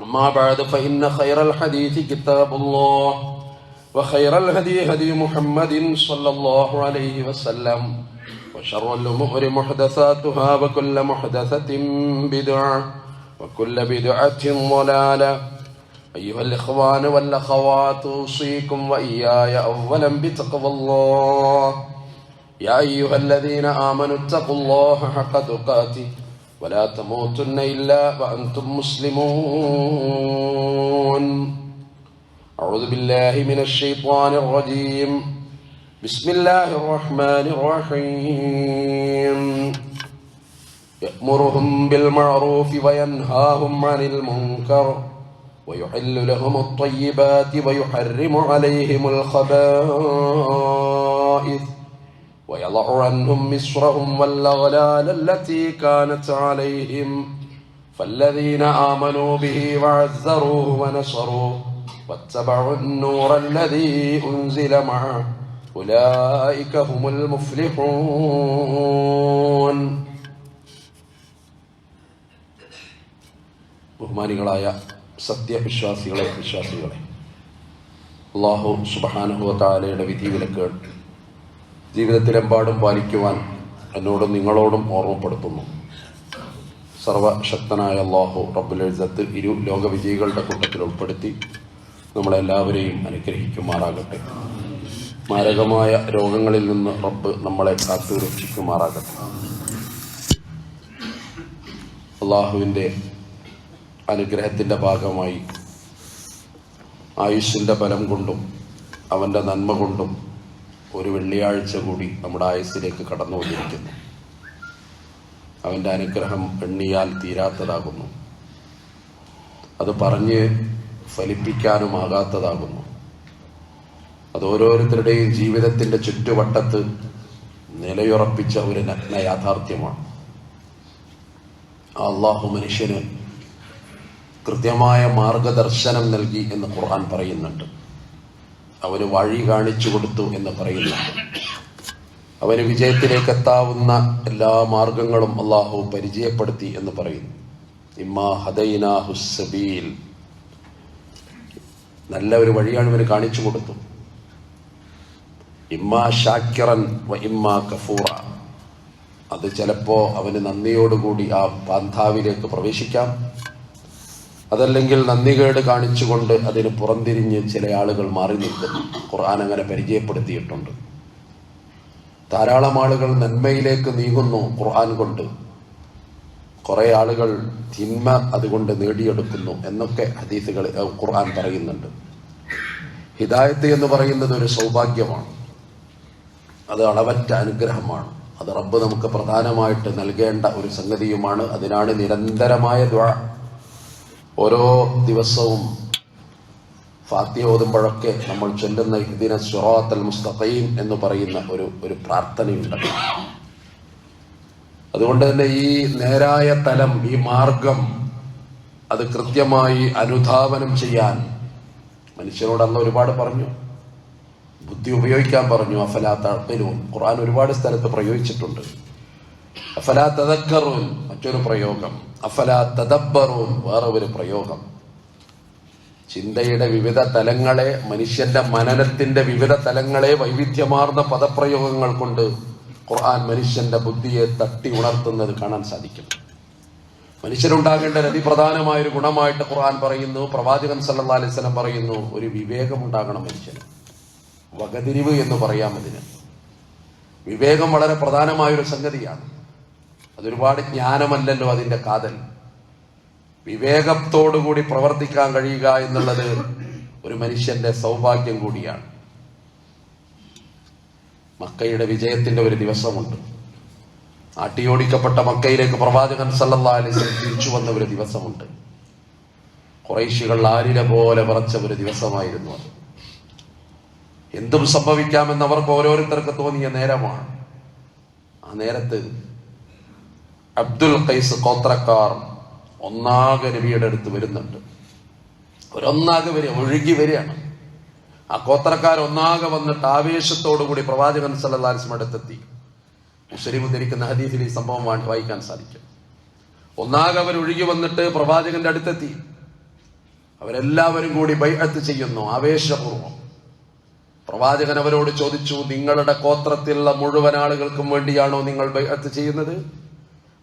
أما بعد فإن خير الحديث كتاب الله وخير الهدي هدي محمد صلى الله عليه وسلم وشر الأمور محدثاتها وكل محدثة بدعة وكل بدعة ضلالة. أيها الإخوان والأخوات أوصيكم وإياي أولا بتقوى الله. يا أيها الذين آمنوا اتقوا الله حق تقاته. ولا تموتن إلا وأنتم مسلمون. أعوذ بالله من الشيطان الرجيم. بسم الله الرحمن الرحيم. يأمرهم بالمعروف وينهاهم عن المنكر ويحل لهم الطيبات ويحرم عليهم الخبائث. ويضع عنهم مصرهم والأغلال التي كانت عليهم فالذين آمنوا به وعزروه ونصروه واتبعوا النور الذي أنزل معه أولئك هم المفلحون ബഹുമാനികളായ സത്യവിശ്വാസികളെ വിശ്വാസികളെ അള്ളാഹു സുബഹാനുഹുവ താലയുടെ വിധിവിലക്കുകൾ ജീവിതത്തിലെമ്പാടും പാലിക്കുവാൻ എന്നോടും നിങ്ങളോടും ഓർമ്മപ്പെടുത്തുന്നു. സർവശക്തനായ അള്ളാഹു റബ്ബുൽ എഴുതത്ത് ഇരു ലോകവിജയികളുടെ കൂട്ടത്തിൽ ഉൾപ്പെടുത്തി നമ്മളെല്ലാവരെയും അനുഗ്രഹിക്കുമാറാകട്ടെ. മാരകമായ രോഗങ്ങളിൽ നിന്ന് റബ്ബ് നമ്മളെ കാത്തു രക്ഷിക്കുമാറാകട്ടെ അള്ളാഹുവിന്റെ അനുഗ്രഹത്തിന്റെ ഭാഗമായി ആയുഷിന്റെ ബലം കൊണ്ടും അവന്റെ നന്മ കൊണ്ടും ഒരു വെള്ളിയാഴ്ച കൂടി നമ്മുടെ ആയുസ്സിലേക്ക് കടന്നു വന്നിരിക്കുന്നു അവന്റെ അനുഗ്രഹം എണ്ണിയാൽ തീരാത്തതാകുന്നു. അത് പറഞ്ഞ് ഫലിപ്പിക്കാനുമാകാത്തതാകുന്നു. അത് ഓരോരുത്തരുടെയും ജീവിതത്തിന്റെ ചുറ്റുവട്ടത്ത് നിലയുറപ്പിച്ച ഒരു നഗ്ന യാഥാർത്ഥ്യമാണ്. അള്ളാഹു മനുഷ്യന് കൃത്യമായ മാർഗദർശനം നൽകി എന്ന് ഖുർആൻ പറയുന്നുണ്ട്. അവന് വഴി കാണിച്ചു കൊടുത്തു എന്ന് പറയുന്നുണ്ട് അവന് വിജയത്തിലേക്ക് എത്താവുന്ന എല്ലാ മാർഗങ്ങളും അള്ളാഹു പരിചയപ്പെടുത്തി എന്ന് പറയുന്നു. ഇമ്മാ ഹദൈന ഹുസബീൽ നല്ല ഒരു വഴിയാണ് ഇവന് കാണിച്ചു കൊടുത്തു. ഇമ്മാ ഷാക്കിറൻ വ ഇമ്മാ കഫൂറ. അത് ചിലപ്പോ അവന് നന്ദിയോടുകൂടി ആ പാന്താവിലേക്ക് പ്രവേശിക്കാം. അതല്ലെങ്കിൽ നന്ദികേട് കാണിച്ചുകൊണ്ട് അതിന് പുറംതിരിഞ്ഞ് ചില ആളുകൾ മാറി നിൽക്കുന്നു ഖുർആൻ അങ്ങനെ പരിചയപ്പെടുത്തിയിട്ടുണ്ട്. ധാരാളം ആളുകൾ നന്മയിലേക്ക് നീങ്ങുന്നു ഖുർആൻ കൊണ്ട്. കുറെ ആളുകൾ തിന്മ അതുകൊണ്ട് നേടിയെടുക്കുന്നു എന്നൊക്കെ ഹദീസുകൾ ഖുർആൻ പറയുന്നുണ്ട്. ഹിദായത്ത് എന്ന് പറയുന്നത് ഒരു സൗഭാഗ്യമാണ്. അത് അളവറ്റ അനുഗ്രഹമാണ്. അത് റബ്ബ് നമുക്ക് പ്രധാനമായിട്ട് നൽകേണ്ട ഒരു സംഗതിയുമാണ്. അതിനാണ് നിരന്തരമായ ദ്വാ ഓരോ ദിവസവും ഫാത്തിയ ഓതുമ്പോഴൊക്കെ നമ്മൾ ചൊല്ലുന്ന ഇതിന സുറാത്തൽ മുസ്തഖീം എന്ന് പറയുന്ന ഒരു ഒരു പ്രാർത്ഥനയുണ്ട്. അതുകൊണ്ട് തന്നെ ഈ നേരായ തലം ഈ മാർഗം അത് കൃത്യമായി അനുധാവനം ചെയ്യാൻ മനുഷ്യനോട് അന്ന് ഒരുപാട് പറഞ്ഞു. ബുദ്ധി ഉപയോഗിക്കാൻ പറഞ്ഞു. അഫലാ തഴപ്പിലും ഖുർആൻ ഒരുപാട് സ്ഥലത്ത് പ്രയോഗിച്ചിട്ടുണ്ട്. അഫലാ തദക്കറൂൻ മറ്റൊരു പ്രയോഗം. അഫലാ തദബ്ബറൂൻ വേറെ ഒരു പ്രയോഗം. ചിന്തയുടെ വിവിധ തലങ്ങളെ മനുഷ്യന്റെ മനനത്തിന്റെ വിവിധ തലങ്ങളെ വൈവിധ്യമാർന്ന പദപ്രയോഗങ്ങൾ കൊണ്ട് ഖുർആൻ മനുഷ്യന്റെ ബുദ്ധിയെ തട്ടി ഉണർത്തുന്നത് കാണാൻ സാധിക്കും. മനുഷ്യരുണ്ടാകേണ്ട അതിപ്രധാനമായ ഒരു ഗുണമായിട്ട് ഖുർആൻ പറയുന്നു പ്രവാചകൻ സല്ലല്ലാഹു അലൈഹി വസല്ലം പറയുന്നു ഒരു വിവേകം ഉണ്ടാകണം മനുഷ്യന്. വകതിരിവ് എന്ന് പറയാം അതിന്. വിവേകം വളരെ പ്രധാനമായ ഒരു സംഗതിയാണ്. അതൊരുപാട് ജ്ഞാനമല്ലല്ലോ അതിന്റെ കാതൽ. വിവേകത്തോടുകൂടി പ്രവർത്തിക്കാൻ കഴിയുക എന്നുള്ളത് ഒരു മനുഷ്യന്റെ സൗഭാഗ്യം കൂടിയാണ്. മക്കയുടെ വിജയത്തിന്റെ ഒരു ദിവസമുണ്ട്. ആട്ടിയോടിക്കപ്പെട്ട മക്കയിലേക്ക് പ്രവാചകൻ വസല്ലം തിരിച്ചു വന്ന ഒരു ദിവസമുണ്ട്. കുറേശികൾ ആരില പോലെ പറച്ച ഒരു ദിവസമായിരുന്നു അത്. എന്തും സംഭവിക്കാമെന്ന് അവർക്ക് ഓരോരുത്തർക്ക് തോന്നിയ നേരമാണ്. ആ നേരത്ത് അബ്ദുൽ ഖൈസ് കോത്രക്കാർ ഒന്നാകെ നബിയുടെ അടുത്ത് വരുന്നുണ്ട്. ഒരൊന്നാകെ വരിക ഒഴുകി വരികയാണ്. ആ കോത്രക്കാർ ഒന്നാകെ വന്നിട്ട് ആവേശത്തോടുകൂടി പ്രവാചകൻ സല്ലാസ്മ അടുത്തെത്തി. മുസ്ലിം ധരിക്കുന്ന ഹദീസിൽ ഈ സംഭവം വായിക്കാൻ സാധിക്കും. ഒന്നാകെ അവർ ഒഴുകി വന്നിട്ട് പ്രവാചകന്റെ അടുത്തെത്തി. അവരെല്ലാവരും കൂടി ബൈഅത്ത് ചെയ്യുന്നു ആവേശപൂർവം. പ്രവാചകൻ അവരോട് ചോദിച്ചു നിങ്ങളുടെ ഗോത്രത്തിലുള്ള മുഴുവൻ ആളുകൾക്കും വേണ്ടിയാണോ നിങ്ങൾ ബൈഅത്ത് ചെയ്യുന്നത്?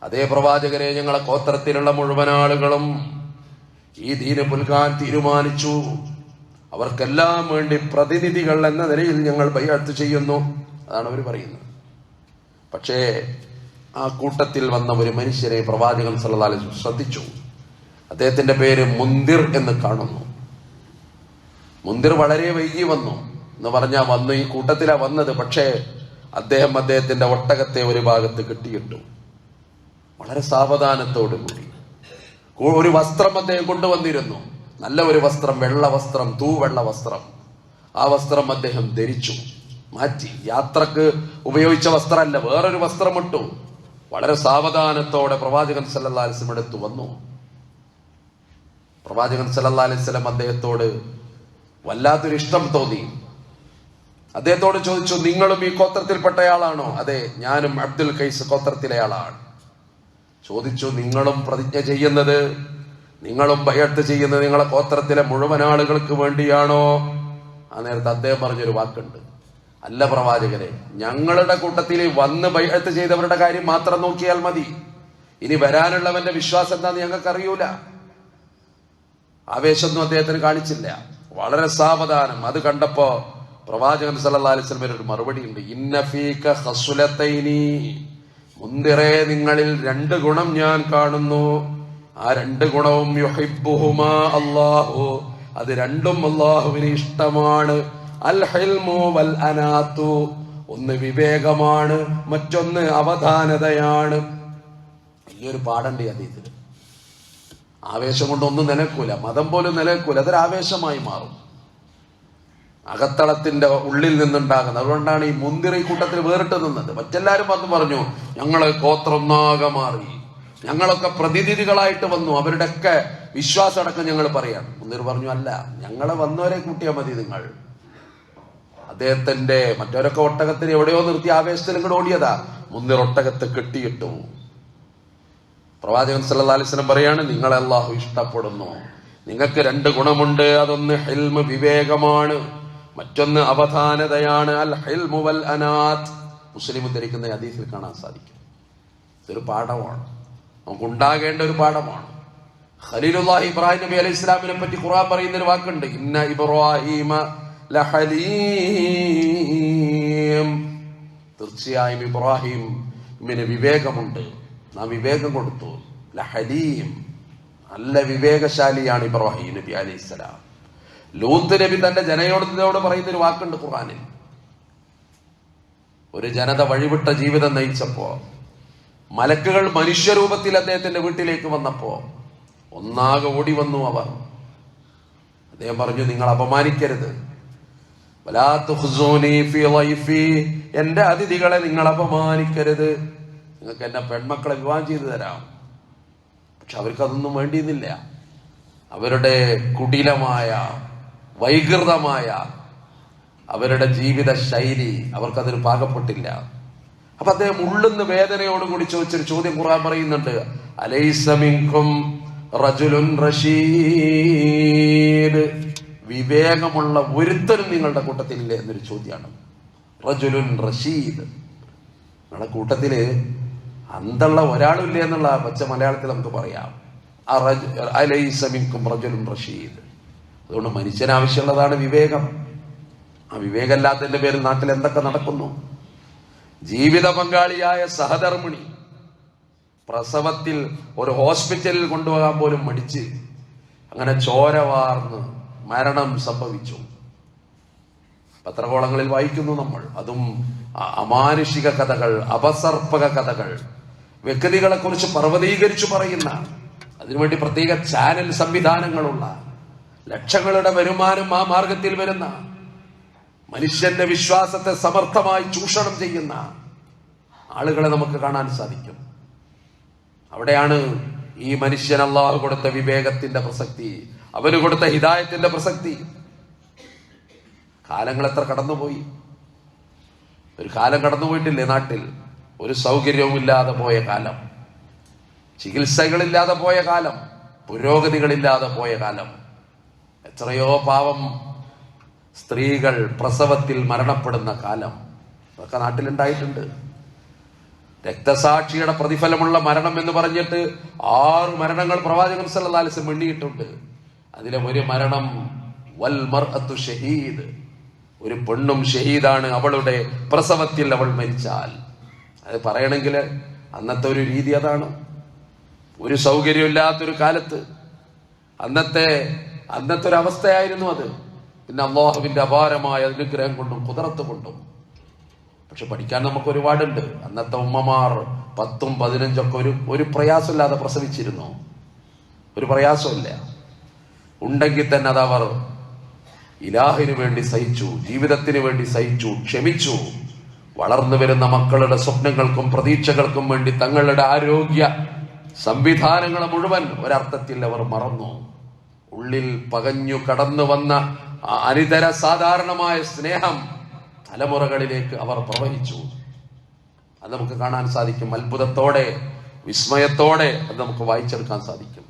അതേ പ്രവാചകരെ ഞങ്ങളെ ഗോത്രത്തിലുള്ള മുഴുവൻ ആളുകളും ഈ ദീന് പുൽകാൻ തീരുമാനിച്ചു. അവർക്കെല്ലാം വേണ്ടി പ്രതിനിധികൾ എന്ന നിലയിൽ ഞങ്ങൾ ബൈഅത്ത് ചെയ്യുന്നു. അതാണ് അവർ പറയുന്നത്. പക്ഷേ ആ കൂട്ടത്തിൽ വന്ന ഒരു മനുഷ്യരെ പ്രവാചകൻ സല്ലല്ലാഹു അലൈഹി ശ്രദ്ധിച്ചു. അദ്ദേഹത്തിന്റെ പേര് മുന്തിർ എന്ന് കാണുന്നു. മുന്തിർ വളരെ വൈകി വന്നു എന്ന് പറഞ്ഞാൽ വന്നു ഈ കൂട്ടത്തിലാ വന്നത്. പക്ഷേ അദ്ദേഹം അദ്ദേഹത്തിന്റെ ഒട്ടകത്തെ ഒരു ഭാഗത്ത് കെട്ടിയിട്ടു. വളരെ സാവധാനത്തോടു കൂടി. ഒരു വസ്ത്രം അദ്ദേഹം കൊണ്ടുവന്നിരുന്നു. നല്ല ഒരു വസ്ത്രം വെള്ള വസ്ത്രം തൂവെള്ള വസ്ത്രം. ആ വസ്ത്രം അദ്ദേഹം ധരിച്ചു. മാറ്റി. യാത്രയ്ക്ക് ഉപയോഗിച്ച വസ്ത്രമല്ല വേറൊരു വസ്ത്രമിട്ടു. വളരെ സാവധാനത്തോടെ പ്രവാചകൻ സല്ലാസ്ലം വസല്ലം വന്നു. പ്രവാചകൻ സല്ലാ അലൈഹി വസല്ലം അദ്ദേഹത്തോട് വല്ലാത്തൊരു ഇഷ്ടം തോന്നി. അദ്ദേഹത്തോട് ചോദിച്ചു നിങ്ങളും ഈ ഗോത്രത്തിൽപ്പെട്ടയാളാണോ? അതെ ഞാനും അബ്ദുൽ കൈസ് ഗോത്രത്തിലെ ആളാണ് ചോദിച്ചു നിങ്ങളും പ്രതിജ്ഞ ചെയ്യുന്നത് നിങ്ങളും ഭയത്ത് ചെയ്യുന്നത് നിങ്ങളെ ഗോത്രത്തിലെ മുഴുവൻ ആളുകൾക്ക് വേണ്ടിയാണോ? ആ നേരത്തെ അദ്ദേഹം പറഞ്ഞൊരു വാക്കുണ്ട്. അല്ല പ്രവാചകരെ ഞങ്ങളുടെ കൂട്ടത്തിൽ വന്ന് ബൈഹത്ത് ചെയ്തവരുടെ കാര്യം മാത്രം നോക്കിയാൽ മതി. ഇനി വരാനുള്ളവന്റെ വിശ്വാസം എന്താന്ന് ഞങ്ങൾക്ക് അറിയൂല ആവേശമൊന്നും അദ്ദേഹത്തിന് കാണിച്ചില്ല. വളരെ സാവധാനം. അത് കണ്ടപ്പോ പ്രവാചകൻ അലൈഹി വസല്ലം ഒരു മറുപടി ഉണ്ട് ഇന്ന ഫീക ഖസ്ലത്തൈനി മുന്തിറേ നിങ്ങളിൽ രണ്ട് ഗുണം ഞാൻ കാണുന്നു. ആ രണ്ട് ഗുണവും യുഹൈബുഹുമാ അള്ളാഹു അത് രണ്ടും അള്ളാഹുവിന് ഇഷ്ടമാണ്. അൽ ഹിൽമു വൽ അനാത്തു ഒന്ന് വിവേകമാണ് മറ്റൊന്ന് അവധാനതയാണ്. വലിയൊരു പാടണ്ട് അതീതിൽ ആവേശം കൊണ്ടൊന്നും നിലക്കൂല. മതം പോലും നിലക്കൂല. അതൊരു ആവേശമായി മാറും. അകത്തളത്തിന്റെ ഉള്ളിൽ നിന്നുണ്ടാകുന്നത് അതുകൊണ്ടാണ് ഈ മുന്തിരി കൂട്ടത്തിൽ വേറിട്ട് നിന്നത് മറ്റെല്ലാരും വന്ന് പറഞ്ഞു ഞങ്ങളെ ഗോത്രൊന്നാകെ മാറി. ഞങ്ങളൊക്കെ പ്രതിനിധികളായിട്ട് വന്നു. അവരുടെയൊക്കെ വിശ്വാസം അടക്കം ഞങ്ങൾ പറയാം മുന്തിർ പറഞ്ഞു അല്ല ഞങ്ങളെ വന്നവരെ കൂട്ടിയാൽ മതി നിങ്ങൾ. അദ്ദേഹത്തിന്റെ മറ്റവരൊക്കെ ഒട്ടകത്തിന് എവിടെയോ നിർത്തി ആവേശത്തിൽ ഇങ്ങോട്ട് ഓടിയതാ. മുന്തിർ ഒട്ടകത്തെ കെട്ടിയിട്ടു. പ്രവാചകൻ വസല്ലം പറയാണ് നിങ്ങളെ ഇഷ്ടപ്പെടുന്നു. നിങ്ങൾക്ക് രണ്ട് ഗുണമുണ്ട്. അതൊന്ന് ഹെൽമ് വിവേകമാണ്. മറ്റൊന്ന് അവധാനതയാണ് അൽ ഹിൽമു വൽ അനാത്ത് മുസ്ലിം ഉദ്ധരിക്കുന്ന അതീസിൽ കാണാൻ സാധിക്കും. ഇതൊരു പാഠമാണ്. നമുക്ക് ഉണ്ടാകേണ്ട ഒരു പാഠമാണ്. ഖലീലുല്ലാഹി ഇബ്രാഹിം നബി അലൈഹി ഇസ്ലാമിനെ പറ്റി ഖുറാൻ പറയുന്ന ഒരു വാക്കുണ്ട്. ഇന്ന ഇബ്രാഹിമ ലഹലീം. തീർച്ചയായും ഇബ്രാഹിം ഇമ്മിന് വിവേകമുണ്ട്. നാം വിവേകം കൊടുത്തു. ലഹലീം. നല്ല വിവേകശാലിയാണ് ഇബ്രാഹിം നബി അലൈഹി സ്വലാം. ലൂത്ത് നബി തന്റെ ജനയോടത്തിനോട് പറയുന്ന ഒരു വാക്കുണ്ട് ഖുർആാനിൽ. ഒരു ജനത വഴിവിട്ട ജീവിതം നയിച്ചപ്പോ മലക്കുകൾ മനുഷ്യരൂപത്തിൽ അദ്ദേഹത്തിന്റെ വീട്ടിലേക്ക് വന്നപ്പോ ഒന്നാകെ ഓടി വന്നു അവർ. അദ്ദേഹം പറഞ്ഞു നിങ്ങൾ അപമാനിക്കരുത്. എന്റെ അതിഥികളെ നിങ്ങൾ അപമാനിക്കരുത്. നിങ്ങൾക്ക് എന്റെ പെൺമക്കളെ വിവാഹം ചെയ്തു തരാം. പക്ഷെ അവർക്ക് അതൊന്നും വേണ്ടിയിരുന്നില്ല. അവരുടെ കുടിലമായ വൈകൃതമായ അവരുടെ ജീവിത ശൈലി അവർക്കതിന് പാകപ്പെട്ടില്ല. അപ്പൊ അദ്ദേഹം ഉള്ളുന്ന വേദനയോടുകൂടി ചോദിച്ചൊരു ചോദ്യം ഖുർആൻ പറയുന്നുണ്ട്. അലൈസമിങ്കും റജുലുൻ റഷീദ്. വിവേകമുള്ള ഒരുത്തരും നിങ്ങളുടെ കൂട്ടത്തിലില്ലേ എന്നൊരു ചോദ്യമാണ്. റജുലുൻ റഷീദ്. നിങ്ങളുടെ കൂട്ടത്തിൽ അന്തള്ള ഒരാളും എന്നുള്ള പച്ച മലയാളത്തിൽ നമുക്ക് പറയാം. അലൈസമിക്കും റജുലുൻ റഷീദ്. അതുകൊണ്ട് മനുഷ്യനാവശ്യമുള്ളതാണ് വിവേകം. ആ വിവേകമില്ലാത്തതിന്റെ പേരിൽ നാട്ടിൽ എന്തൊക്കെ നടക്കുന്നു? ജീവിത പങ്കാളിയായ സഹധർമ്മിണി പ്രസവത്തിൽ ഒരു ഹോസ്പിറ്റലിൽ കൊണ്ടുപോകാൻ പോലും മടിച്ച് അങ്ങനെ ചോര വാർന്ന് മരണം സംഭവിച്ചു. പത്രകോളങ്ങളിൽ വായിക്കുന്നു നമ്മൾ. അതും അമാനുഷിക കഥകൾ അപസർപ്പക കഥകൾ. വ്യക്തികളെ കുറിച്ച് പർവതീകരിച്ചു പറയുന്ന അതിനുവേണ്ടി പ്രത്യേക ചാനൽ സംവിധാനങ്ങളുള്ള ലക്ഷങ്ങളുടെ വരുമാനം ആ മാർഗത്തിൽ വരുന്ന മനുഷ്യന്റെ വിശ്വാസത്തെ സമർത്ഥമായി ചൂഷണം ചെയ്യുന്ന ആളുകളെ നമുക്ക് കാണാൻ സാധിക്കും. അവിടെയാണ് ഈ മനുഷ്യൻ അള്ളാഹു കൊടുത്ത വിവേകത്തിന്റെ പ്രസക്തി അവന് കൊടുത്ത ഹിതായത്തിന്റെ പ്രസക്തി. കാലങ്ങൾ എത്ര കടന്നുപോയി? ഒരു കാലം കടന്നുപോയിട്ടില്ലേ നാട്ടിൽ? ഒരു സൗകര്യവും ഇല്ലാതെ പോയ കാലം. ചികിത്സകളില്ലാതെ പോയ കാലം. പുരോഗതികളില്ലാതെ പോയ കാലം. എത്രയോ പാവം സ്ത്രീകൾ പ്രസവത്തിൽ മരണപ്പെടുന്ന കാലം. അതൊക്കെ നാട്ടിലുണ്ടായിട്ടുണ്ട്. രക്തസാക്ഷിയുടെ പ്രതിഫലമുള്ള മരണം എന്ന് പറഞ്ഞിട്ട് ആറ് മരണങ്ങൾ പ്രവാചകൻ സല്ലാലിസം എണ്ണിയിട്ടുണ്ട് അതിലെ ഒരു മരണം വൽ മർഅത്തു ഷഹീദ്. ഒരു പെണ്ണും ഷഹീദാണ് അവളുടെ പ്രസവത്തിൽ അവൾ മരിച്ചാൽ. അത് പറയണമെങ്കിൽ അന്നത്തെ ഒരു രീതി അതാണ്. ഒരു സൗകര്യമില്ലാത്തൊരു കാലത്ത് അന്നത്തെ അന്നത്തെ ഒരു അവസ്ഥയായിരുന്നു അത്. പിന്നെ അള്ളാഹുവിന്റെ അപാരമായ അനുഗ്രഹം കൊണ്ടും കുതിരത്ത് കൊണ്ടും. പക്ഷെ പഠിക്കാൻ നമുക്ക് ഒരുപാടുണ്ട് അന്നത്തെ ഉമ്മമാർ പത്തും പതിനഞ്ചൊക്കെ ഒരു ഒരു പ്രയാസമില്ലാതെ പ്രസവിച്ചിരുന്നു. ഒരു പ്രയാസമില്ല ഉണ്ടെങ്കിൽ തന്നെ അത് അവർ ഇലാഹിനു വേണ്ടി സഹിച്ചു ജീവിതത്തിന് വേണ്ടി സഹിച്ചു ക്ഷമിച്ചു. വളർന്നു വരുന്ന മക്കളുടെ സ്വപ്നങ്ങൾക്കും പ്രതീക്ഷകൾക്കും വേണ്ടി തങ്ങളുടെ ആരോഗ്യ സംവിധാനങ്ങളെ മുഴുവൻ ഒരർത്ഥത്തിൽ അവർ മറന്നു. ഉള്ളിൽ പകഞ്ഞു കടന്നു വന്ന ആ അനിതര സാധാരണമായ സ്നേഹം തലമുറകളിലേക്ക് അവർ പ്രവഹിച്ചു. അത് നമുക്ക് കാണാൻ സാധിക്കും. അത്ഭുതത്തോടെ വിസ്മയത്തോടെ അത് നമുക്ക് വായിച്ചെടുക്കാൻ സാധിക്കും.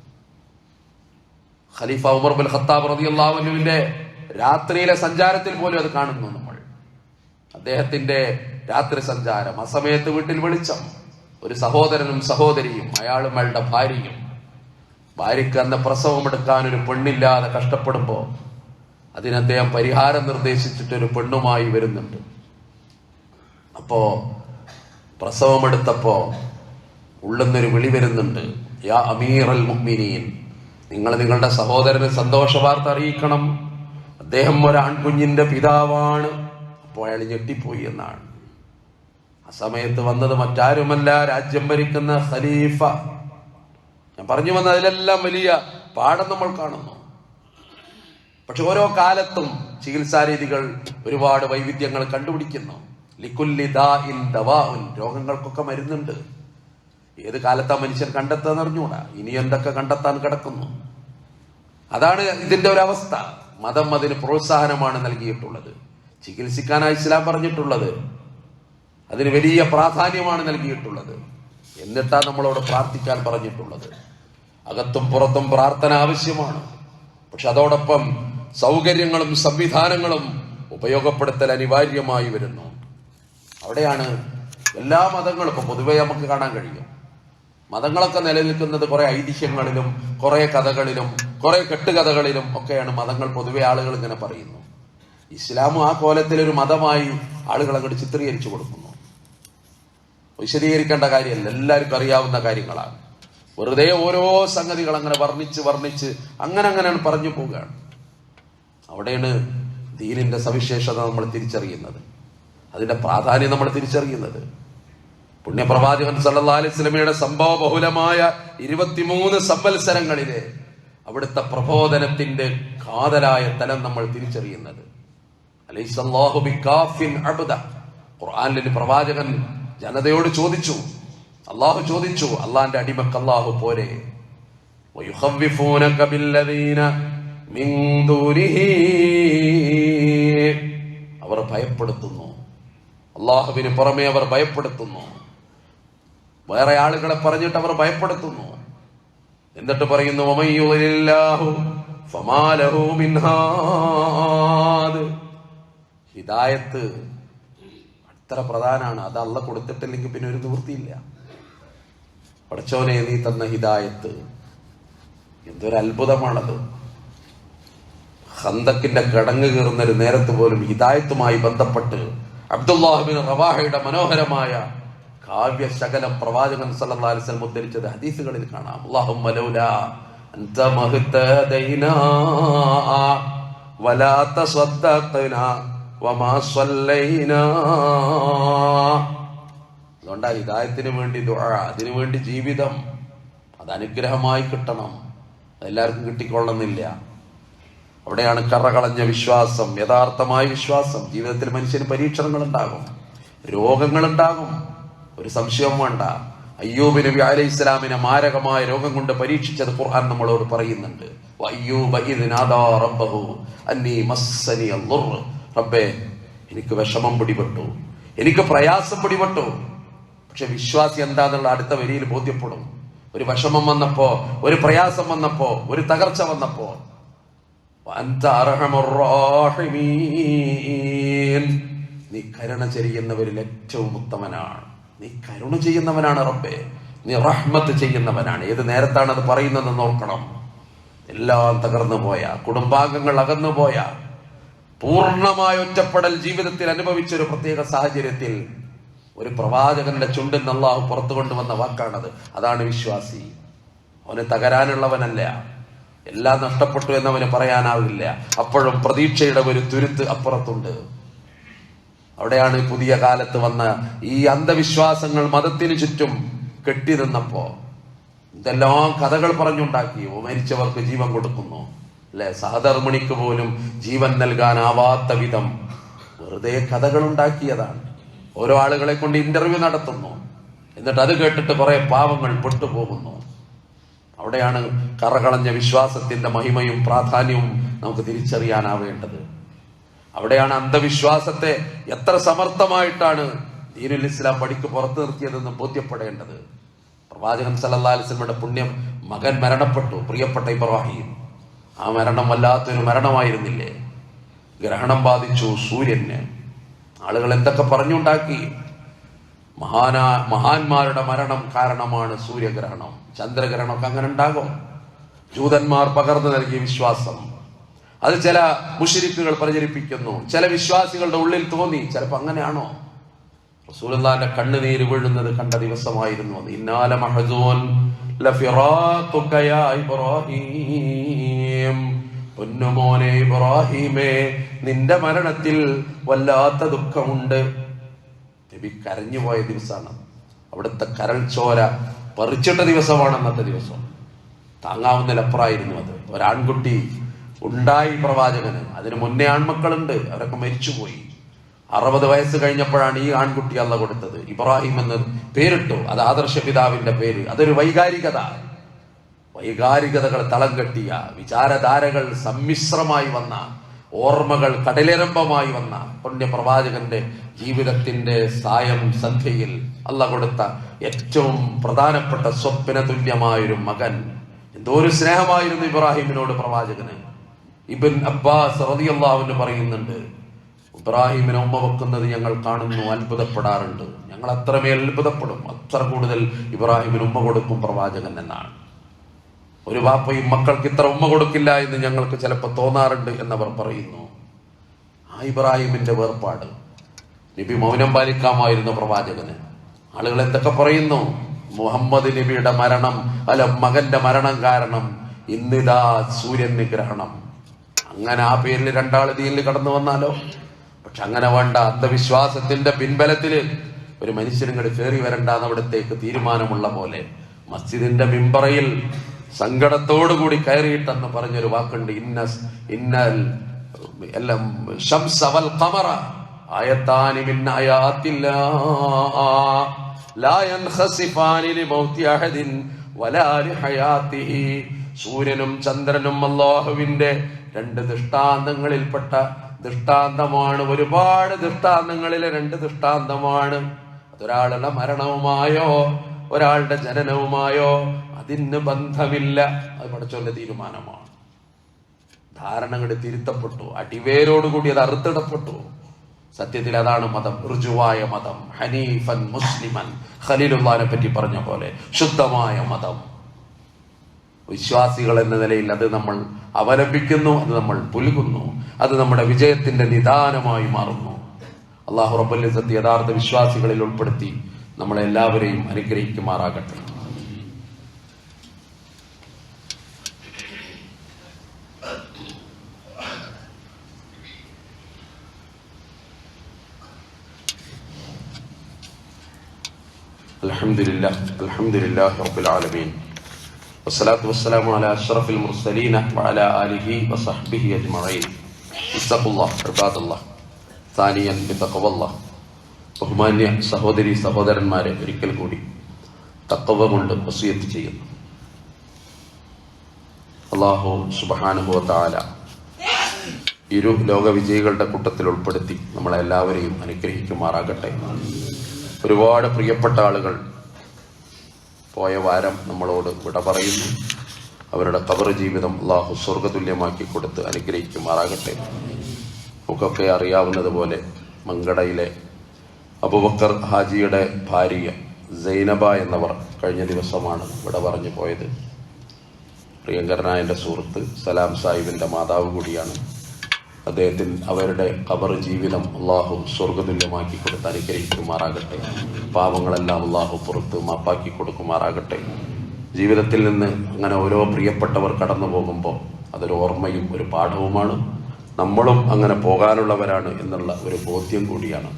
ഖലീഫ ഉമർ ബുൽ ഖത്താബ് റതിയുല്ലാവിന്റെ രാത്രിയിലെ സഞ്ചാരത്തിൽ പോലും അത് കാണുന്നു നമ്മൾ. അദ്ദേഹത്തിന്റെ രാത്രി സഞ്ചാരം ആ സമയത്ത് വീട്ടിൽ വെളിച്ചം. ഒരു സഹോദരനും സഹോദരിയും അയാളും അയാളുടെ ഭാര്യയും. ഭാര്യയ്ക്ക് അന്ന് പ്രസവമെടുക്കാൻ ഒരു പെണ്ണില്ലാതെ കഷ്ടപ്പെടുമ്പോൾ അതിന് അദ്ദേഹം പരിഹാരം നിർദ്ദേശിച്ചിട്ട് ഒരു പെണ്ണുമായി വരുന്നുണ്ട്. അപ്പോ പ്രസവമെടുത്തപ്പോ ഉള്ളുന്നൊരു വിളി വരുന്നുണ്ട്. യാ അമീർ അൽ മുഹ്മിനീൻ നിങ്ങൾ നിങ്ങളുടെ സഹോദരന് സന്തോഷ വാർത്ത അറിയിക്കണം. അദ്ദേഹം ഒരു ആൺകുഞ്ഞിന്റെ പിതാവാണ്. അപ്പോൾ അയാൾ ഞെട്ടിപ്പോയി എന്നാണ്. ആ സമയത്ത് വന്നത് മറ്റാരുമല്ല രാജ്യം ഭരിക്കുന്ന ഖലീഫ. ഞാൻ പറഞ്ഞു വന്ന അതിലെല്ലാം വലിയ പാഠം നമ്മൾ കാണുന്നു. പക്ഷെ ഓരോ കാലത്തും ചികിത്സാരീതികൾ ഒരുപാട് വൈവിധ്യങ്ങൾ കണ്ടുപിടിക്കുന്നു. ലിക്കുല്ലി ദാഇൻ ദവാഉൻ രോഗങ്ങൾക്കൊക്കെ മരുന്നുണ്ട്. ഏത് കാലത്താ മനുഷ്യൻ കണ്ടെത്താൻ അറിഞ്ഞൂടാ ഇനി എന്തൊക്കെ കണ്ടെത്താൻ കിടക്കുന്നു? അതാണ് ഇതിന്റെ ഒരവസ്ഥ മതം അതിന് പ്രോത്സാഹനമാണ് നൽകിയിട്ടുള്ളത്. ചികിത്സിക്കാനായി ഇസ്ലാം പറഞ്ഞിട്ടുള്ളത്. അതിന് വലിയ പ്രാധാന്യമാണ് നൽകിയിട്ടുള്ളത്. എന്നിട്ടാ നമ്മളോട് പ്രാർത്ഥിക്കാൻ പറഞ്ഞിട്ടുള്ളത്. അകത്തും പുറത്തും പ്രാർത്ഥന ആവശ്യമാണ്. പക്ഷെ അതോടൊപ്പം സൗകര്യങ്ങളും സംവിധാനങ്ങളും ഉപയോഗപ്പെടുത്തൽ അനിവാര്യമായി വരുന്നു. അവിടെയാണ് എല്ലാ മതങ്ങളും ഇപ്പൊ പൊതുവെ നമുക്ക് കാണാൻ കഴിയും. മതങ്ങളൊക്കെ നിലനിൽക്കുന്നത് കുറെ ഐതിഹ്യങ്ങളിലും കുറെ കഥകളിലും കുറെ കെട്ടുകഥകളിലും ഒക്കെയാണ് മതങ്ങൾ പൊതുവെ ആളുകൾ ഇങ്ങനെ പറയുന്നു. ഇസ്ലാമും ആ കോലത്തിൽ ഒരു മതമായി ആളുകൾ അങ്ങോട്ട് ചിത്രീകരിച്ചു കൊടുക്കുന്നു. വിശദീകരിക്കേണ്ട കാര്യമല്ല. എല്ലാവർക്കും അറിയാവുന്ന കാര്യങ്ങളാണ്. വെറുതെ ഓരോ സംഗതികൾ അങ്ങനെ വർണിച്ച് വർണിച്ച് അങ്ങനെ അങ്ങനെയാണ് പറഞ്ഞു പോവുകയാണ്. അവിടെയാണ് ദീനിന്റെ സവിശേഷത നമ്മൾ തിരിച്ചറിയുന്നത്. അതിന്റെ പ്രാധാന്യം നമ്മൾ തിരിച്ചറിയുന്നത്. പുണ്യപ്രവാചകൻ സല്ലല്ലാഹു അലൈഹി വസല്ലമയുടെ സംഭവ ബഹുലമായ ഇരുപത്തിമൂന്ന് സംവത്സരങ്ങളിലെ അവിടുത്തെ പ്രബോധനത്തിന്റെ കാതലായ തലം നമ്മൾ തിരിച്ചറിയുന്നത്. അലൈസല്ലാഹു ഖുർആനിൽ പ്രവാചകൻ ജനതയോട് ചോദിച്ചു അള്ളാഹു ചോദിച്ചു അള്ളാന്റെ അടിമക്ക് അള്ളാഹു പോരെ. അവർ ഭയപ്പെടുത്തുന്നു. അള്ളാഹുവിന് പുറമെ അവർ ഭയപ്പെടുത്തുന്നു. വേറെ ആളുകളെ പറഞ്ഞിട്ട് അവർ ഭയപ്പെടുത്തുന്നു. എന്നിട്ട് പറയുന്നു ഹിദായത്ത് അത്ര പ്രധാനമാണ് അത് അള്ള കൊടുത്തിട്ടില്ലെങ്കിൽ പിന്നെ ഒരു നിവൃത്തിയില്ല. പടച്ചോനെ നീ തന്ന ഹിദായത്ത്. എന്തൊരു അത്ഭുതമാണത് ഹന്തക്കിന്റെ കടങ്ങ് കീറുന്നൊരു നേരത്ത് പോലും ഹിദായത്തുമായി ബന്ധപ്പെട്ട് അബ്ദുല്ലാഹിബിൻ റവാഹയുടെ മനോഹരമായ കാവ്യ ശകലം പ്രവാചകൻ സല്ലല്ലാഹു അലൈഹി വസല്ലം ഉദ്ധരിച്ചത് ഹദീസുകളിൽ കാണാം. അല്ലാഹുമ്മ ലൗലാ അൻത വമാ സ്വല്ലൈനാ അതുകൊണ്ട് ആ ഹിതായത്തിന് വേണ്ടി ദുഴ അതിനു വേണ്ടി ജീവിതം. അത് അനുഗ്രഹമായി കിട്ടണം. അതെല്ലാവർക്കും കിട്ടിക്കൊള്ളുന്നില്ല അവിടെയാണ് കറകളഞ്ഞ വിശ്വാസം യഥാർത്ഥമായ വിശ്വാസം. ജീവിതത്തിൽ മനുഷ്യന് പരീക്ഷണങ്ങൾ ഉണ്ടാകും രോഗങ്ങൾ ഉണ്ടാകും ഒരു സംശയവും വേണ്ട. അയ്യൂബ് നബി അലൈഹി ഇസ്ലാമിനെ മാരകമായ രോഗം കൊണ്ട് പരീക്ഷിച്ചത് ഖുർആൻ നമ്മളോട് പറയുന്നുണ്ട്. റബ്ബേ എനിക്ക് വിഷമം പിടിപെട്ടു. എനിക്ക് പ്രയാസം പിടിപെട്ടു. പക്ഷെ വിശ്വാസി എന്താന്നുള്ള അടുത്ത വരിയിൽ ബോധ്യപ്പെടും. ഒരു വിഷമം വന്നപ്പോ ഒരു പ്രയാസം വന്നപ്പോ ഒരു തകർച്ച വന്നപ്പോ. നീ കരുണ ചെയ്യുന്നവരിൽ ഏറ്റവും ഉത്തമനാണ്. നീ കരുണ ചെയ്യുന്നവനാണ് റബ്ബേ. നീ റഹ്മത്ത് ചെയ്യുന്നവനാണ്. ഏത് നേരത്താണ് അത് പറയുന്നത് നോക്കണം. എല്ലാം തകർന്നു പോയ. കുടുംബാംഗങ്ങൾ അകന്നു പോയ. പൂർണമായ ഒറ്റപ്പെടൽ ജീവിതത്തിൽ അനുഭവിച്ച ഒരു പ്രത്യേക സാഹചര്യത്തിൽ ഒരു പ്രവാചകന്റെ ചുണ്ടിൽ നിന്ന് പുറത്തു കൊണ്ടുവന്ന വാക്കാണത്. അതാണ് വിശ്വാസി. അവന് തകരാനുള്ളവനല്ല. എല്ലാം നഷ്ടപ്പെട്ടു എന്നവന് പറയാനാവില്ല. അപ്പോഴും പ്രതീക്ഷയുടെ ഒരു തുരുത്ത് അപ്പുറത്തുണ്ട്. അവിടെയാണ് പുതിയ കാലത്ത് വന്ന ഈ അന്ധവിശ്വാസങ്ങൾ മതത്തിന് ചുറ്റും കെട്ടി നിന്നപ്പോ ഇതെല്ലാം കഥകൾ പറഞ്ഞുണ്ടാക്കി. മരിച്ചവർക്ക് ജീവൻ കൊടുക്കുന്നു. അല്ലെ? സഹധർമ്മിണിക്ക് പോലും ജീവൻ നൽകാനാവാത്ത വിധം വെറുതെ കഥകൾ ഉണ്ടാക്കിയതാണ്. ഓരോ ആളുകളെ കൊണ്ട് ഇന്റർവ്യൂ നടത്തുന്നു. എന്നിട്ട് അത് കേട്ടിട്ട് കുറെ പാവങ്ങൾ പെട്ടുപോകുന്നു. അവിടെയാണ് കറകളഞ്ഞ വിശ്വാസത്തിന്റെ മഹിമയും പ്രാധാന്യവും നമുക്ക് തിരിച്ചറിയാനാവേണ്ടത്. അവിടെയാണ് അന്ധവിശ്വാസത്തെ എത്ര സമർത്ഥമായിട്ടാണ് ദീനുൽ ഇസ്ലാം പടിക്ക് പുറത്തു നിർത്തിയതെന്ന് ബോധ്യപ്പെടേണ്ടത്. പ്രവാചകൻ സല്ലാസ്ലമയുടെ പുണ്യം മകൻ മരണപ്പെട്ടു പ്രിയപ്പെട്ട ഇബ്രാഹിം. ആ മരണം വല്ലാത്തൊരു മരണമായിരുന്നില്ലേ? ഗ്രഹണം ബാധിച്ചു സൂര്യന്. ആളുകൾ എന്തൊക്കെ പറഞ്ഞുണ്ടാക്കി? മഹാനാ മഹാന്മാരുടെ മരണം കാരണമാണ് സൂര്യഗ്രഹണം. ചന്ദ്രഗ്രഹണമൊക്കെ അങ്ങനെ ഉണ്ടാകും. ജൂതന്മാർ പകർന്നു നൽകിയ വിശ്വാസം. അത് ചില മുഷിരിക്കുകൾ പ്രചരിപ്പിക്കുന്നു. ചില വിശ്വാസികളുടെ ഉള്ളിൽ തോന്നി. ചിലപ്പോൾ അങ്ങനെയാണോ? റസൂലുള്ളാന്റെ കണ്ണുനീര് വീഴുന്നത് കണ്ട ദിവസമായിരുന്നു അത്. ഇന്നാല ഇബ്രാഹീം. പൊന്നുമോനെ ഇബ്രാഹിമേ നിന്റെ മരണത്തിൽ വല്ലാത്ത ദുഃഖമുണ്ട്. നബി കരഞ്ഞുപോയ ദിവസമാണ് അവിടുത്തെ കരൾ ചോര പറിച്ചിട്ട ദിവസമാണ് അന്നത്തെ ദിവസം. താങ്ങാവുന്നതിലപ്പുറമായിരുന്നു അത്. ഒരാൺകുട്ടി ഉണ്ടായി പ്രവാചകന്. അതിന് മുന്നേ ആൺമക്കളുണ്ട്. അവരൊക്കെ മരിച്ചുപോയി. അറുപത് വയസ്സ് കഴിഞ്ഞപ്പോഴാണ് ഈ ആൺകുട്ടി അല്ല കൊടുത്തത്. ഇബ്രാഹിം എന്ന് പേരിട്ടു. അത് ആദർശ പിതാവിന്റെ പേര്. അതൊരു വൈകാരികത. വൈകാരികതകൾ തളം കെട്ടിയ വിചാരധാരകൾ സമ്മിശ്രമായി വന്ന ഓർമ്മകൾ കടലിരമ്പമായി വന്ന പുണ്യപ്രവാചകന്റെ ജീവിതത്തിന്റെ സായം സന്ധ്യയിൽ അല്ല കൊടുത്ത ഏറ്റവും പ്രധാനപ്പെട്ട സ്വപ്ന തുല്യമായൊരു മകൻ എന്തോ ഒരു സ്നേഹമായിരുന്നു ഇബ്രാഹിമിനോട് പ്രവാചകന്. ഇബിൻ അബ്ബാസ് റളിയല്ലാഹു പറയുന്നുണ്ട് ഇബ്രാഹിമിനെ ഉമ്മ വെക്കുന്നത് ഞങ്ങൾ കാണുന്നു അത്ഭുതപ്പെടാറുണ്ട്. ഞങ്ങൾ അത്രമേൽ അത്ഭുതപ്പെടും. അത്ര കൂടുതൽ ഇബ്രാഹിമിന് ഉമ്മ കൊടുക്കും പ്രവാചകൻ എന്നാണ്. ഒരു വാപ്പയും മക്കൾക്ക് ഇത്ര ഉമ്മ കൊടുക്കില്ല എന്ന് ഞങ്ങൾക്ക് ചിലപ്പോൾ തോന്നാറുണ്ട് എന്നവർ പറയുന്നു. ആ ഇബ്രാഹിമിന്റെ വേർപാട്. നബി മൗനം പാലിക്കാമായിരുന്നു പ്രവാചകന്. ആളുകൾ എന്തൊക്കെ പറയുന്നു? മുഹമ്മദ് നബിയുടെ മരണം അല്ല മകന്റെ മരണം കാരണം ഇന്നിതാ സൂര്യൻ നിഗ്രഹണം. അങ്ങനെ ആ പേരിൽ രണ്ടാൾ ദീനിൽ കടന്നു വന്നാലോ? പക്ഷെ അങ്ങനെ വേണ്ട. അന്ധവിശ്വാസത്തിന്റെ പിൻബലത്തിൽ ഒരു മനുഷ്യനും കൂടി കയറി വരണ്ട അവിടത്തേക്ക് തീരുമാനമുള്ള പോലെ. മസ്ജിദിന്റെ മിമ്പറയിൽ സങ്കടത്തോടുകൂടി കയറിയിട്ടെന്ന് പറഞ്ഞൊരു വാക്കുണ്ട്. ഇന്ന ഇന്നൽ എല്ലാം ഷംസ വൽ ഖമറ. ആയത്താനി മിൻ ആയാത്തില്ലാ. ലിമൗതി അഹദിൻ വലാ ലിഹയാത്തിഹി സൂര്യനും ചന്ദ്രനും അള്ളാഹുവിന്റെ രണ്ട് ദൃഷ്ടാന്തങ്ങളിൽപ്പെട്ട ദൃഷ്ടാന്തമാണ്. ഒരുപാട് ദൃഷ്ടാന്തങ്ങളിലെ രണ്ട് ദൃഷ്ടാന്തമാണ്. അതൊരാളുടെ മരണവുമായോ ഒരാളുടെ ജനനവുമായോ അതിന് ബന്ധമില്ല. അത് പഠിച്ചോന്റെ തീരുമാനമാണ്. ധാരണകൾ തിരുത്തപ്പെട്ടു. അടിവേരോടുകൂടി അത് അറുത്തിടപ്പെട്ടു. സത്യത്തിൽ അതാണ് മതം. ഋജുവായ മതം. ഹനീഫൻ മുസ്ലിമൻ ഖലീലുല്ലാനെ പറ്റി പറഞ്ഞ പോലെ ശുദ്ധമായ മതം. വിശ്വാസികൾ എന്ന നിലയിൽ അത് നമ്മൾ അവലംബിക്കുന്നു അത് നമ്മൾ പുലുകുന്നു അത് നമ്മുടെ വിജയത്തിന്റെ നിദാനമായി മാറുന്നു. അള്ളാഹു സത്യ യഥാർത്ഥ വിശ്വാസികളിൽ ഉൾപ്പെടുത്തി നമ്മളെല്ലാവരെയും അനുഗ്രഹിക്കുമാറാകട്ടെ. الحمد لله الحمد لله رب العالمين والصلاة والسلام على أشرف المرسلين وعلى آله وصحبه أجمعين اتقوا الله عباد الله ثانيا بتقوى الله ബഹുമാന്യ സഹോദരി സഹോദരന്മാരെ ഒരിക്കൽ കൂടി തക്കവ കൊണ്ട് വസിയത്ത് ചെയ്യുന്നു അള്ളാഹു സുബാനുഭവ താല ഇരു ലോക വിജയികളുടെ കൂട്ടത്തിൽ ഉൾപ്പെടുത്തി നമ്മളെല്ലാവരെയും അനുഗ്രഹിക്കുമാറാകട്ടെ ഒരുപാട് പ്രിയപ്പെട്ട ആളുകൾ പോയ വാരം നമ്മളോട് വിട പറയുന്നു. അവരുടെ കബർ ജീവിതം അള്ളാഹു സ്വർഗതുല്യമാക്കി കൊടുത്ത് അനുഗ്രഹിക്കുമാറാകട്ടെ. നമുക്കൊക്കെ അറിയാവുന്നതുപോലെ മങ്കടയിലെ അബുബക്കർ ഹാജിയുടെ ഭാര്യ സൈനബ എന്നവർ കഴിഞ്ഞ ദിവസമാണ് ഇവിടെ പറഞ്ഞു പോയത്. പ്രിയങ്കരനായ എന്റെ സുഹൃത്ത് സലാം സാഹിബിന്റെ മാതാവ് കൂടിയാണ്. അദ്ദേഹത്തിന് അവരുടെ കബർ ജീവിതം അള്ളാഹു സ്വർഗതുല്യമാക്കി കൊടുത്ത് അനുഗ്രഹിക്കുമാറാകട്ടെ. പാപങ്ങളെല്ലാം അള്ളാഹു പുറത്ത് മാപ്പാക്കി കൊടുക്കുമാറാകട്ടെ. ജീവിതത്തിൽ നിന്ന് അങ്ങനെ ഓരോ പ്രിയപ്പെട്ടവർ കടന്നു പോകുമ്പോൾ അതൊരു ഓർമ്മയും ഒരു പാഠവുമാണ്. നമ്മളും അങ്ങനെ പോകാനുള്ളവരാണ് എന്നുള്ള ഒരു ബോധ്യം കൂടിയാണ്.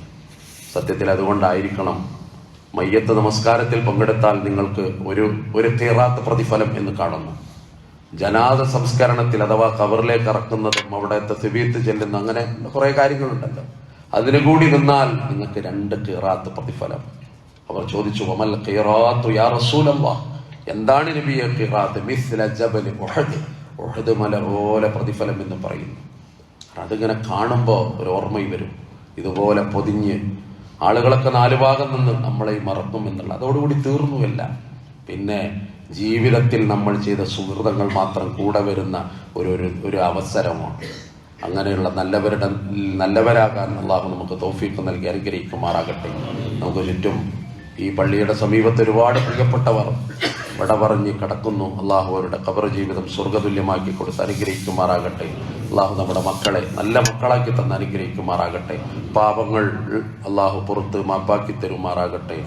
സത്യത്തിൽ അതുകൊണ്ടായിരിക്കണം മയ്യത്ത് നമസ്കാരത്തിൽ പങ്കെടുത്താൽ നിങ്ങൾക്ക് ഒരു ഒരു തീറാത്ത പ്രതിഫലം എന്ന് കാണുന്നു. ജനാദ സംസ്കരണത്തിൽ അഥവാ കവറിലേക്ക് ഇറക്കുന്നതും അവിടെ തെബീത്ത് ചെല്ലുന്ന അങ്ങനെ കുറെ കാര്യങ്ങളുണ്ടല്ലോ. അതിനു കൂടി നിന്നാൽ നിങ്ങൾക്ക് രണ്ട് കീറാത്ത് പ്രതിഫലം. അവർ ചോദിച്ചു അമൽ ഖീറാത്തു യാ എന്താണ് മിസ്ല ജബൽ ഉഹദ്. മല പോലെ പ്രതിഫലം എന്ന് പറയുന്നു. അതിങ്ങനെ കാണുമ്പോൾ ഒരു ഓർമ്മയും വരും. ഇതുപോലെ പൊതിഞ്ഞ് ആളുകളൊക്കെ നാലു ഭാഗം നിന്ന് നമ്മളെ മറക്കും എന്നുള്ള അതോടുകൂടി തീർന്നുവല്ല പിന്നെ ജീവിതത്തിൽ നമ്മൾ ചെയ്ത സുഹൃതങ്ങൾ മാത്രം കൂടെ വരുന്ന ഒരു ഒരു അവസരമാണ്. അങ്ങനെയുള്ള നല്ലവരുടെ നല്ലവരാകാൻ അള്ളാഹു നമുക്ക് തോഫീക്ക് നൽകി അനുഗ്രഹിക്കുമാറാകട്ടെ. നമുക്ക് ചുറ്റും ഈ പള്ളിയുടെ സമീപത്ത് ഒരുപാട് പ്രിയപ്പെട്ടവർ വട പറഞ്ഞ് കിടക്കുന്നു. അള്ളാഹു അവരുടെ കബർ ജീവിതം സ്വർഗതുല്യമാക്കി കൊടുത്ത് അനുഗ്രഹിക്കുമാറാകട്ടെ. അള്ളാഹു നമ്മുടെ മക്കളെ നല്ല മക്കളാക്കി തന്ന് അനുഗ്രഹിക്കുമാറാകട്ടെ. പാപങ്ങൾ അള്ളാഹു പുറത്ത് മാപ്പാക്കി തരുമാറാകട്ടെ.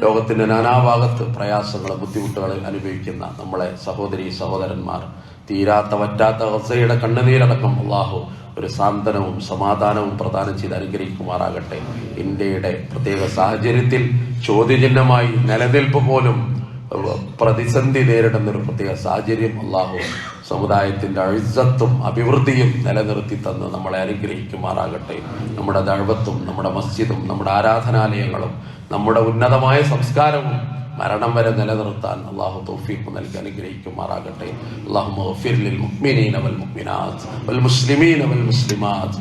ലോകത്തിന്റെ നാനാഭാഗത്ത് പ്രയാസങ്ങൾ ബുദ്ധിമുട്ടുകൾ അനുഭവിക്കുന്ന നമ്മളെ സഹോദരി സഹോദരന്മാർ തീരാത്ത വറ്റാത്ത ഹസയുടെ കണ്ണുനീരടക്കം അള്ളാഹു ഒരു സാന്ത്വനവും സമാധാനവും പ്രദാനം ചെയ്ത് അനുഗ്രഹിക്കുമാറാകട്ടെ. ഇന്ത്യയുടെ പ്രത്യേക സാഹചര്യത്തിൽ ചോദ്യചിഹ്നമായി നിലനിൽപ്പ് പോലും പ്രതിസന്ധി നേരിടുന്ന ഒരു പ്രത്യേക സാഹചര്യം അള്ളാഹു സമുദായത്തിന്റെ അഴുസത്തും അഭിവൃദ്ധിയും നിലനിർത്തി തന്ന് നമ്മളെ അനുഗ്രഹിക്കുമാറാകട്ടെ. നമ്മുടെ ദഴവത്തും നമ്മുടെ മസ്ജിദും നമ്മുടെ ആരാധനാലയങ്ങളും നമ്മുടെ ഉന്നതമായ സംസ്കാരവും മരണം വരെ നിലനിർത്താൻ അള്ളാഹു തൗഫീഖ് നൽകി അനുഗ്രഹിക്കുമാറാകട്ടെ. അള്ളാഹു ലിൽ മുഅ്മിനീന വൽ മുഅ്മിനാത്ത് വൽ മുസ്ലിമീന വൽ മുസ്ലിമാത്ത്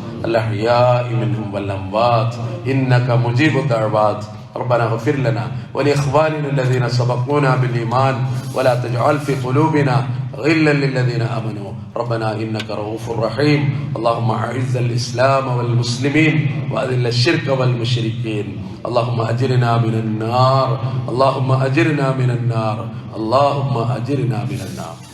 വൽ അംവാത്ത്. ഇന്നക മുജീബു ദഅവാത്ത്. ربنا اغفر لنا ولإخواننا الذين سبقونا بالإيمان ولا تجعل في قلوبنا غلا للذين آمنوا. ربنا إنك رؤوف رحيم. اللهم أعز الإسلام والمسلمين وأذل الشرك والمشركين. اللهم أجرنا من النار. اللهم أجرنا من النار. اللهم أجرنا من النار.